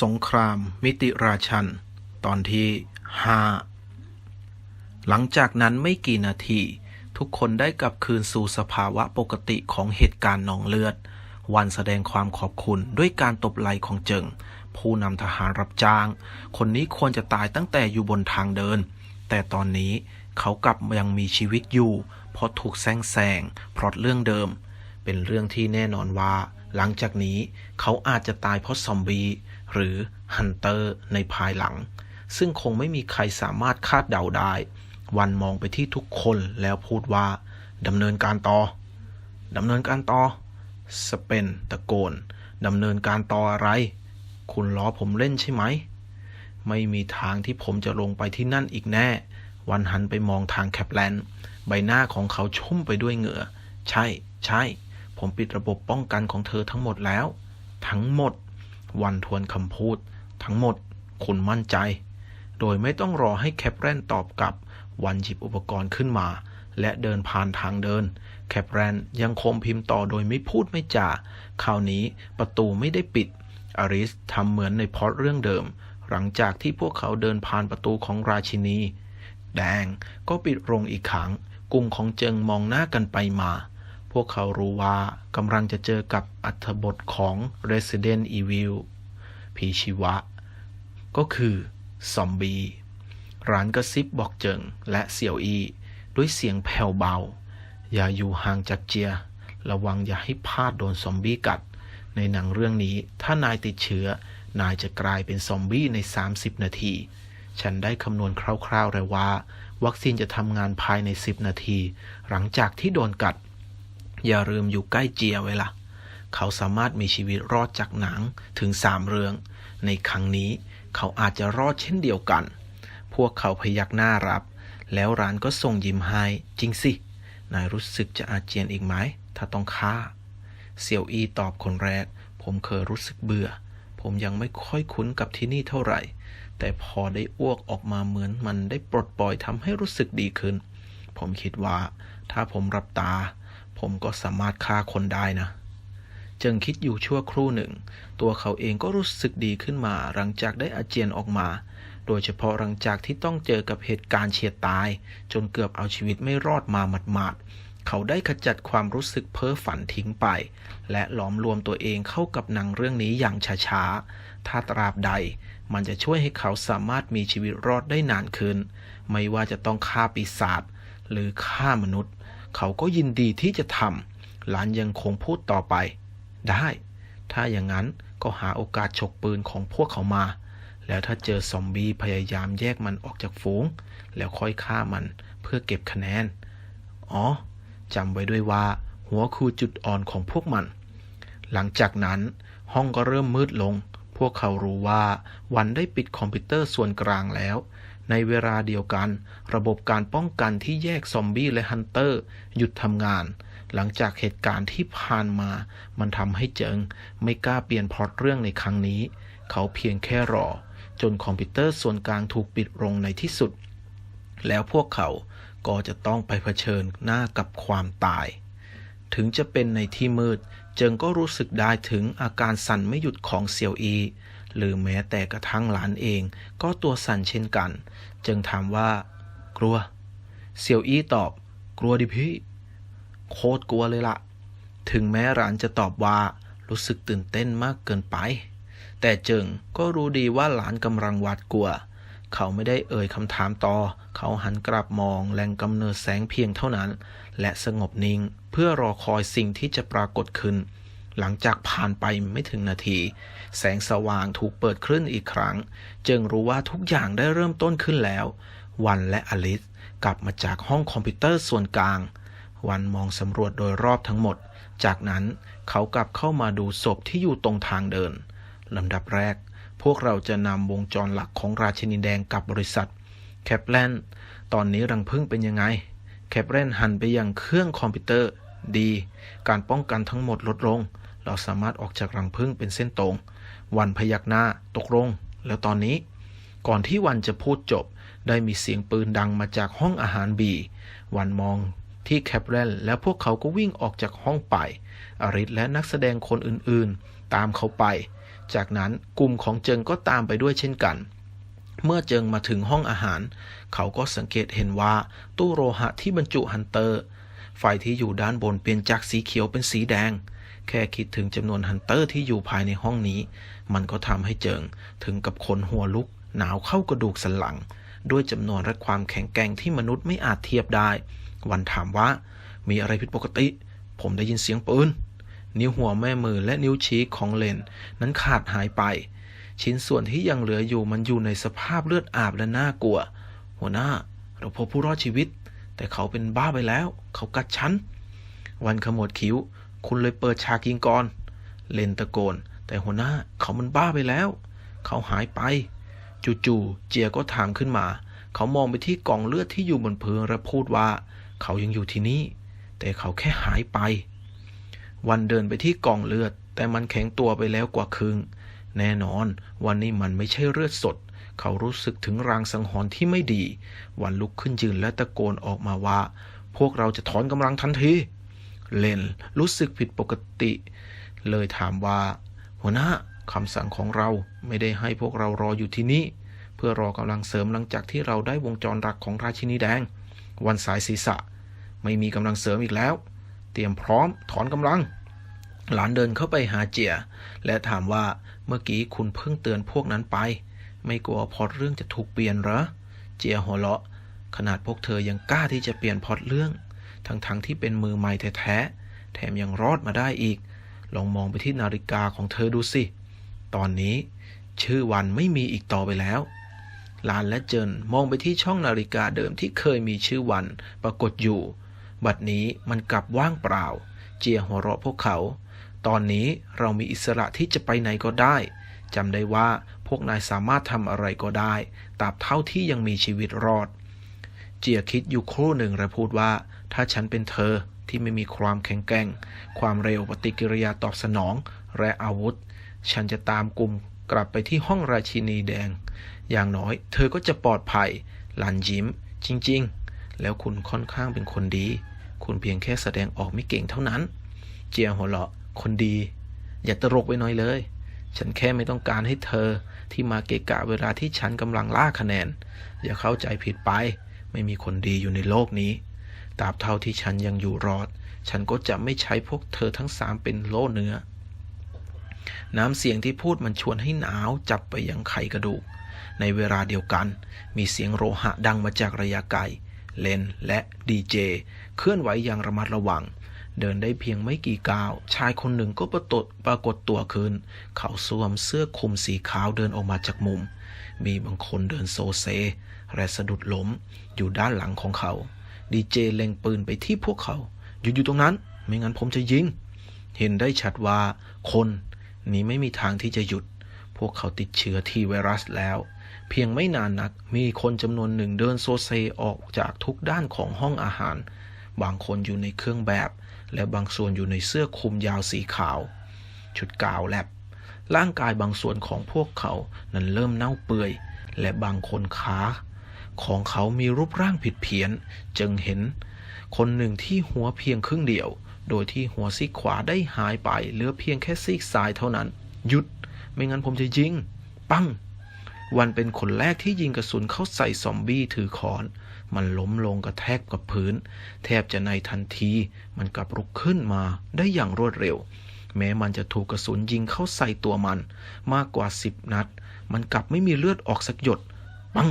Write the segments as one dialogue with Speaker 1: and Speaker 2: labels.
Speaker 1: สงคราม มิติราชัน ตอนที่ห้าหลังจากนั้นไม่กี่นาที ทุกคนได้กลับคืนสู่สภาวะปกติของเหตุการณ์หนองเลือด วันแสดงความขอบคุณด้วยการตบไหล่ของเจิง ผู้นำทหารรับจ้าง คนนี้ควรจะตายตั้งแต่อยู่บนทางเดิน แต่ตอนนี้เขากลับยังมีชีวิตอยู่เพราะถูกแซงแซงเพราะเรื่องเดิม เป็นเรื่องที่แน่นอนว่า หลังจากนี้เขาอาจจะตายเพราะซอมบี้ หรือฮันเตอร์ในภายหลัง ซึ่งคงไม่มีใครสามารถคาดเดาได้ วันมองไปที่ทุกคนแล้วพูดว่าดำเนินการต่อดำเนินการต่อ สเปนตะโกนดำเนินการต่ออะไร คุณล้อผมเล่นใช่ไหม ไม่มีทางที่ผมจะลงไปที่นั่นอีกแน่ วันหันไปมองทางแคปแลนด์ ใบหน้าของเขาชุ่มไปด้วยเหงื่อ ใช่ ใช่ ผมปิดระบบป้องกันของเธอทั้งหมดแล้ว ทั้งหมด วันทวนคำพูด ทั้งหมดคุณมั่นใจ โดยไม่ต้องรอให้แคปแรนตอบกลับ วันหยิบอุปกรณ์ขึ้นมา และเดินผ่านทางเดิน แคปแรนยังคงพิมพ์ต่อโดยไม่พูดไม่จาคราวนี้ประตูไม่ได้ปิด อาริสทำเหมือนในพอตเรื่องเดิม หลังจากที่พวกเขาเดินผ่านประตูของราชินี แดงก็ปิดโรงอีกครั้งกลุ่มของเจิงมองหน้ากันไปมา พวกเขารู้ว่ากำลังจะเจอกับอัธบทของ Resident Evil ผีชีวะ ก็คือซอมบี้ร้านกระซิบบอกเจิงและเสี่ยวอีด้วยเสียงแผ่วเบา อย่าอยู่ห่างจากเจีย ระวังอย่าให้พลาดโดนซอมบี้กัด ในหนังเรื่องนี้ถ้านายติดเชื้อ นายจะกลายเป็นซอมบี้ใน 30 นาที ฉันได้คำนวณคร่าวๆแล้วว่า วัคซีนจะทำงานภายใน 10 นาที หลังจากที่โดนกัด อย่าลืมอยู่ใกล้เจียไว้ละ่ะ เขาสามารถมีชีวิตรอดจากหนังถึงสามเรื่อง ในครั้งนี้เขาอาจจะรอดเช่นเดียวกัน พวกเขาพยักหน้ารับ แล้วร้านก็ส่งยิ้มให้จริงสิ นายรู้สึกจะอาเจียนอีกไหม ถ้าต้องฆ่า เสี่ยวอีตอบคนแรก ผมเคยรู้สึกเบื่อ ผมยังไม่ค่อยคุ้นกับที่นี่เท่าไหร่ แต่พอได้อ้วกออกมาเหมือนมันได้ปลดปล่อยทำให้รู้สึกดีขึ้น ผมคิดว่า ถ้าผมรับตา ผมก็สามารถฆ่าคนได้นะ เจิงคิดอยู่ชั่วครู่หนึ่ง ตัวเขาเองก็รู้สึกดีขึ้นมาหลังจากได้อาเจียนออกมา โดยเฉพาะหลังจากที่ต้องเจอกับเหตุการณ์เฉียดตาย จนเกือบเอาชีวิตไม่รอดมาหมาดๆเขาได้ขจัดความรู้สึกเพ้อฝันทิ้งไป และหลอมรวมตัวเองเข้ากับหนังเรื่องนี้อย่างช้าๆถ้าตราบใด มันจะช่วยให้เขาสามารถมีชีวิตรอดได้นานขึ้น ไม่ว่าจะต้องฆ่าปีศาจ หรือฆ่ามนุษย์ เขาก็ยินดีที่จะทำหลานยังคงพูดต่อไป ได้ ถ้าอย่างนั้นก็หาโอกาสฉกปืนของพวกเขามา แล้วถ้าเจอซอมบี้พยายามแยกมันออกจากฝูง แล้วค่อยฆ่ามันเพื่อเก็บคะแนน อ๋อจำไว้ด้วยว่า หัวคือจุดอ่อนของพวกมัน หลังจากนั้น ห้องก็เริ่มมืดลง พวกเขารู้ว่าวันได้ปิดคอมพิวเตอร์ส่วนกลางแล้ว ในเวลาเดียวกัน ระบบการป้องกันที่แยกซอมบี้และฮันเตอร์ หยุดทำงาน หลังจากเหตุการณ์ที่ผ่านมา มันทำให้เจิง ไม่กล้าเปลี่ยนพล็อตเรื่องในครั้งนี้ เขาเพียงแค่รอ จนคอมพิวเตอร์ส่วนกลางถูกปิดลงในที่สุด แล้วพวกเขาก็จะต้องไปเผชิญหน้ากับความตาย ถึงจะเป็นในที่มืด เจิงก็รู้สึกได้ถึงอาการสั่นไม่หยุดของเซียวอี หรือแม้แต่กระทั่งหลานเอง ก็ตัวสั่นเช่นกันจิงถามว่า กลัวเซียวอี้ตอบ กลัวดิพี่ โคตรกลัวเลยละ่ะ ถึงแม้หลานจะตอบว่า รู้สึกตื่นเต้นมากเกินไป แต่เจิงก็รู้ดีว่าหลานกำลังหวาดกลัว เขาไม่ได้เอ่ยคำถามต่อ เขาหันกลับมองแหล่งกำเนิดแสงเพียงเท่านั้น และสงบนิ่งเพื่อรอคอยสิ่งที่จะปรากฏขึ้น หลังจากผ่านไปไม่ถึงนาที แสงสว่างถูกเปิดขึ้นอีกครั้งจิงรู้ว่าทุกอย่างได้เริ่มต้นขึ้นแล้ว วันและอลิสกลับมาจากห้องคอมพิวเตอร์ส่วนกลาง วันมองสำรวจโดยรอบทั้งหมด จากนั้นเขากลับเข้ามาดูศพที่อยู่ตรงทางเดินลำดับแรก พวกเราจะนำวงจรหลักของราชินีแดงกับบริษัทแคปแลนตอนนี้รังพึ่งเป็นยังไง แคปแลนหันไปยังเครื่องคอมพิวเตอร์ดี การป้องกันทั้งหมดลดลง เราสามารถออกจากรังพึ่งเป็นเส้นตรง วันพยักหน้าตกลง แล้วตอนนี้ ก่อนที่วันจะพูดจบ ได้มีเสียงปืนดังมาจากห้องอาหารบี วันมองที่แคปแรนแล้วพวกเขาก็วิ่งออกจากห้องไป อริสและนักแสดงคนอื่นๆ ตามเขาไป จากนั้นกลุ่มของเจิงก็ตามไปด้วยเช่นกัน เมื่อเจิงมาถึงห้องอาหาร เขาก็สังเกตเห็นว่าตู้โลหะที่บรรจุฮันเตอร์ ไฟที่อยู่ด้านบนเปลี่ยนจากสีเขียวเป็นสีแดง แค่คิดถึงจำนวนฮันเตอร์ที่อยู่ภายในห้องนี้ มันก็ทำให้เจิง ถึงกับขนหัวลุก หนาวเข้ากระดูกสันหลัง ด้วยจำนวนและความแข็งแกร่งที่มนุษย์ไม่อาจเทียบได้ วันถามว่า มีอะไรผิดปกติ ผมได้ยินเสียงปืน นิ้วหัวแม่มือและนิ้วชี้ของเลน นั้นขาดหายไป ชิ้นส่วนที่ยังเหลืออยู่มันอยู่ในสภาพเลือดอาบและน่ากลัว หัวหน้า เราพบผู้รอดชีวิต แต่เขาเป็นบ้าไปแล้ว เขากัดฉันวันขมวดคิ้ว คุณเลยเปิดฉากยิงก่อน เลนตะโกน แต่หัวหน้าเขามันบ้าไปแล้ว เขาหายไป จู่ๆเจียก็ถามขึ้นมา เขามองไปที่กองเลือดที่อยู่บนพื้นและพูดว่า เขายังอยู่ที่นี่ แต่เขาแค่หายไป วันเดินไปที่กองเลือด แต่มันแข็งตัวไปแล้วกว่าครึ่ง แน่นอน วันนี้มันไม่ใช่เลือดสดเขารู้สึกถึงรางสังหรณ์ที่ไม่ดี วันลุกขึ้นยืนและตะโกนออกมาว่า พวกเราจะถอนกำลังทันที เลนรู้สึกผิดปกติ เลยถามว่า หัวหน้าคำสั่งของเราไม่ได้ให้พวกเรารออยู่ที่นี่เพื่อรอกำลังเสริมหลังจากที่เราได้วงจรรักของราชินีแดง วันสายศีรษะ ไม่มีกำลังเสริมอีกแล้ว เตรียมพร้อมถอนกำลัง หลานเดินเข้าไปหาเจียและถามว่าเมื่อกี้คุณเพิ่งเตือนพวกนั้นไป ไม่กลัวพอตเรื่องจะถูกเปลี่ยนเหรอ เจียหัวเราะขนาดพวกเธอยังกล้าที่จะเปลี่ยนพอตเรื่อง ทั้งๆทที่เป็นมือใหม่แท้ๆแถมยังรอดมาได้อีก ลองมองไปที่นาฬิกาของเธอดูสิ ตอนนี้ ชื่อวันไม่มีอีกต่อไปแล้วลานและเจินมองไปที่ช่องนาฬิกาเดิมที่เคยมีชื่อวันปรากฏอยู่ บัดนี้มันกลับว่างเปล่า เจียหัวเราะพวกเขา ตอนนี้เรามีอิสระที่จะไปไหนก็ได้จำได้ว่าพวกนายสามารถทำอะไรก็ได้ตราบเท่าที่ยังมีชีวิตรอด เจียคิดอยู่ครู่หนึ่งและพูดว่า ถ้าฉันเป็นเธอที่ไม่มีความแข็งแกร่ง ความเร็วปฏิกิริยาตอบสนอง และอาวุธ ฉันจะตามกลุ่มกลับไปที่ห้องราชินีแดง อย่างน้อยเธอก็จะปลอดภัย หลันยิ้ม จริง ๆ แล้วคุณค่อนข้างเป็นคนดี คุณเพียงแค่แสดงออกไม่เก่งเท่านั้น เจียหัวเราะ คนดี อย่าตลกไปหน่อยเลย ฉันแค่ไม่ต้องการให้เธอที่มาเกะกะเวลาที่ฉันกำลังล่าคะแนน อย่าเข้าใจผิดไป ไม่มีคนดีอยู่ในโลกนี้ตราบเท่าที่ฉันยังอยู่รอด ฉันก็จะไม่ใช้พวกเธอทั้งสามเป็นโล่เนื้อ น้ำเสียงที่พูดมันชวนให้หนาวจับไปยังไขกระดูก ในเวลาเดียวกัน มีเสียงโลหะดังมาจากระยะไกล เลนและดีเจเคลื่อนไหวอย่างระมัดระวัง เดินได้เพียงไม่กี่ก้าว ชายคนหนึ่งก็ปรากฏปรากฏตัวขึ้น เขาสวมเสื้อคลุมสีขาวเดินออกมาจากมุม มีบางคนเดินโซเซ และสะดุดล้มอยู่ด้านหลังของเขา ดีเจเล็งปืนไปที่พวกเขาหยุดอยู่ตรงนั้น ไม่งั้นผมจะยิง เห็นได้ชัดว่า คนนี้ไม่มีทางที่จะหยุด พวกเขาติดเชื้อที่ไวรัสแล้ว เพียงไม่นานนัก มีคนจำนวนหนึ่งเดินโซเซออกจากทุกด้านของห้องอาหาร บางคนอยู่ในเครื่องแบบ และบางส่วนอยู่ในเสื้อคลุมยาวสีขาว ชุดกาวแลบร่างกายบางส่วนของพวกเขานั้นเริ่มเน่าเปื่อย และบางคนขา ของเขามีรูปร่างผิดเพี้ยน จึงเห็น คนหนึ่งที่หัวเพียงครึ่งเดียว โดยที่หัวซีกขวาได้หายไป เหลือเพียงแค่ซีกซ้ายเท่านั้น หยุด ไม่งั้นผมจะยิง ปั้ง วันเป็นคนแรกที่ยิงกระสุนเข้าใส่ซอมบี้ถือขอน มันล้มลงกระแทกกับพื้น แทบจะในทันที มันกลับลุกขึ้นมาได้อย่างรวดเร็ว แม้มันจะถูกกระสุนยิงเข้าใส่ตัวมัน มากกว่าสิบนัด มันกลับไม่มีเลือดออกสักหยด ปัง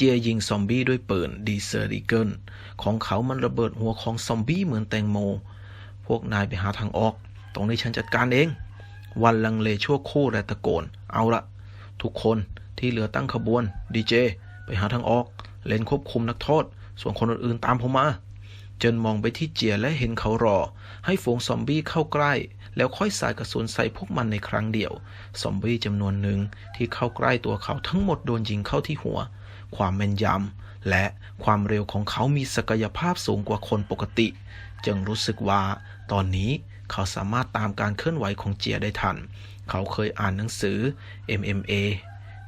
Speaker 1: เจียยิงซอมบี้ด้วยปืนดีเซอร์ดิเกิลของเขามันระเบิดหัวของซอมบี้เหมือนแตงโม พวกนายไปหาทางออก ตรงนี้ฉันจัดการเอง วันลังเลชั่วคู่และตะโกน เอาละ ทุกคนที่เหลือตั้งขบวนดีเจไปหาทางออก เลนควบคุมนักโทษ ส่วนคนอื่นๆตามผมมาเจนมองไปที่เจียและเห็นเขารอ ให้ฝูงซอมบี้เข้าใกล้ แล้วค่อยสายกระสุนใส่พวกมันในครั้งเดียว ซอมบี้จำนวนหนึ่งที่เข้าใกล้ตัวเขาทั้งหมดโดนยิงเข้าที่หัว ความแม่นยำ และความเร็วของเขามีศักยภาพสูงกว่าคนปกติ จึงรู้สึกว่า ตอนนี้เขาสามารถตามการเคลื่อนไหวของเจียได้ทัน เขาเคยอ่านหนังสือ MMA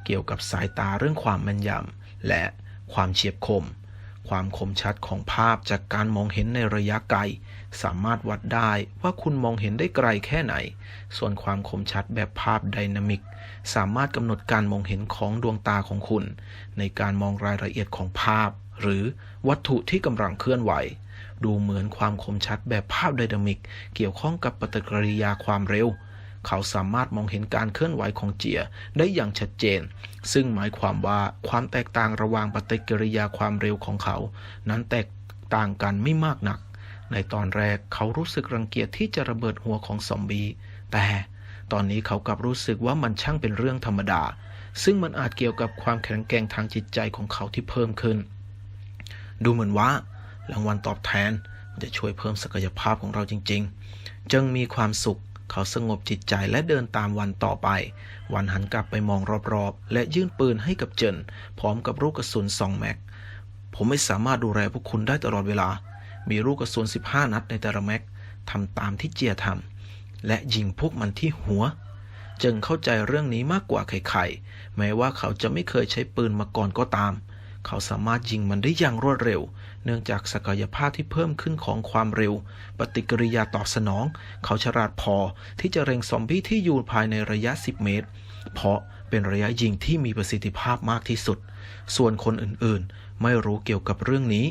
Speaker 1: เกี่ยวกับสายตาเรื่องความแม่นยำ และความเฉียบคม ความคมชัดของภาพจากการมองเห็นในระยะไกล สามารถวัดได้ว่าคุณมองเห็นได้ไกลแค่ไหน ส่วนความคมชัดแบบภาพไดนามิก สามารถกำหนดการมองเห็นของดวงตาของคุณ ในการมองรายละเอียดของภาพ หรือวัตถุที่กำลังเคลื่อนไหว ดูเหมือนความคมชัดแบบภาพไดนามิก เกี่ยวข้องกับปฏิกิริยาความเร็ว เขาสามารถมองเห็นการเคลื่อนไหวของเจียได้อย่างชัดเจน ซึ่งหมายความว่าความแตกต่างระหว่างปฏิกิริยาความเร็วของเขา นั้นแตกต่างกันไม่มากนัก ในตอนแรกเขารู้สึกรังเกียจที่จะระเบิดหัวของซอมบี้แต่ตอนนี้เขากลับรู้สึกว่ามันช่างเป็นเรื่องธรรมดา ซึ่งมันอาจเกี่ยวกับความแข็งแกร่งทางจิตใจของเขาที่เพิ่มขึ้น ดูเหมือนว่ารางวัลตอบแทนมันจะช่วยเพิ่มศักยภาพของเราจริง ๆ จึงมีความสุข เขาสงบจิตใจและเดินตามวันต่อไป วันหันกลับไปมองรอบๆ และยื่นปืนให้กับเจินพร้อมกับลูกกระสุนสองแม็ก ผมไม่สามารถดูแลพวกคุณได้ตลอดเวลา มีลูกกระสุน 15 นัดในแต่ละแม็กทำตามที่เจียทำและยิงพวกมันที่หัวจึงเข้าใจเรื่องนี้มากกว่าใครๆ แม้ว่าเขาจะไม่เคยใช้ปืนมาก่อนก็ตาม เขาสามารถยิงมันได้อย่างรวดเร็ว เนื่องจากศักยภาพที่เพิ่มขึ้นของความเร็ว ปฏิกิริยาตอบสนอง เขาฉลาดพอที่จะเร็งซอมบี้ที่อยู่ภายในระยะ 10 เมตร เพราะเป็นระยะยิงที่มีประสิทธิภาพมากที่สุด ส่วนคนอื่นๆ ไม่รู้เกี่ยวกับเรื่องนี้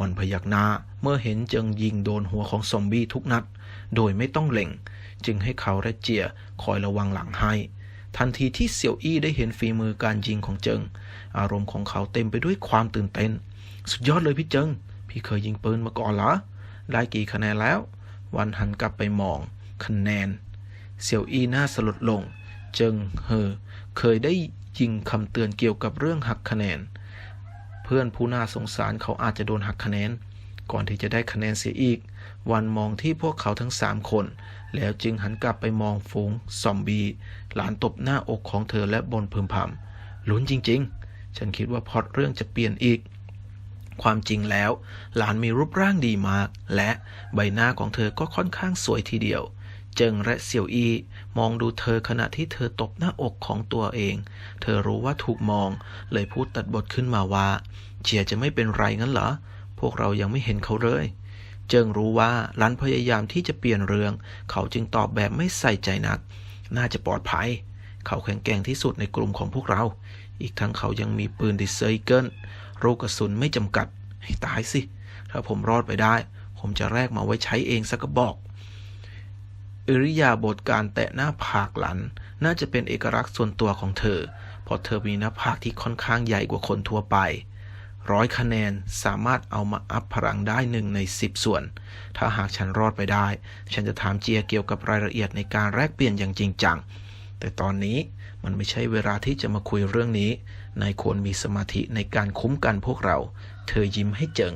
Speaker 1: วันพยักหน้าเมื่อเห็นจึงยิงโดนหัวของซอมบี้ทุกนัด โดยไม่ต้องเล็ง จึงให้เขาและเจียคอยระวังหลังให้ ทันทีที่เสี่ยวอี้ได้เห็นฝีมือการยิงของเจิง อารมณ์ของเขาเต็มไปด้วยความตื่นเต้น สุดยอดเลยพี่เจิง พี่เคยยิงปืนมาก่อนเหรอ ได้กี่คะแนนแล้ว วันหันกลับไปมองคะแนน เสี่ยวอี้หน้าสลดลง เจิงเฮอเคยได้ยิงคำเตือนเกี่ยวกับเรื่องหักคะแนน เพื่อนผู้น่าสงสารเขาอาจจะโดนหักคะแนน ก่อนที่จะได้คะแนนเสียอีก วันมองที่พวกเขาทั้งสามคน แล้วจึงหันกลับไปมองฝูงซอมบี้หลานตบหน้าอกของเธอและบนพึมพำลุ้นจริง ๆ ฉันคิดว่าพอตเรื่องจะเปลี่ยนอีก ความจริงแล้ว หลานมีรูปร่างดีมาก และใบหน้าของเธอก็ค่อนข้างสวยทีเดียวเจิงและเสี่ยวอีมองดูเธอขณะที่เธอตบหน้าอกของตัวเอง เธอรู้ว่าถูกมอง เลยพูดตัดบทขึ้นมาว่าเจียจะไม่เป็นไรงั้นเหรอ พวกเรายังไม่เห็นเขาเลย เจิงรู้ว่าหลันพยายามที่จะเปลี่ยนเรื่อง เขาจึงตอบแบบไม่ใส่ใจนัก น่าจะปลอดภัย เขาแข็งแกร่งที่สุดในกลุ่มของพวกเรา อีกทั้งเขายังมีปืนดิเซอร์เกิลลูกกระสุนไม่จำกัด ให้ตายสิ ถ้าผมรอดไปได้ ผมจะแลกมาไว้ใช้เองสักกระบอกอิริยาบถการแตะหน้าผากหลัน น่าจะเป็นเอกลักษณ์ส่วนตัวของเธอ เพราะเธอมีหน้าผากที่ค่อนข้างใหญ่กว่าคนทั่วไป ร้อยคะแนนสามารถเอามาอัพพลังได้หนึ่งในสิบส่วน ถ้าหากฉันรอดไปได้ ฉันจะถามเจียเกี่ยวกับรายละเอียดในการแลกเปลี่ยนอย่างจริงจัง แต่ตอนนี้มันไม่ใช่เวลาที่จะมาคุยเรื่องนี้ นายควรมีสมาธิในการคุ้มกันพวกเรา เธอยิ้มให้เจิง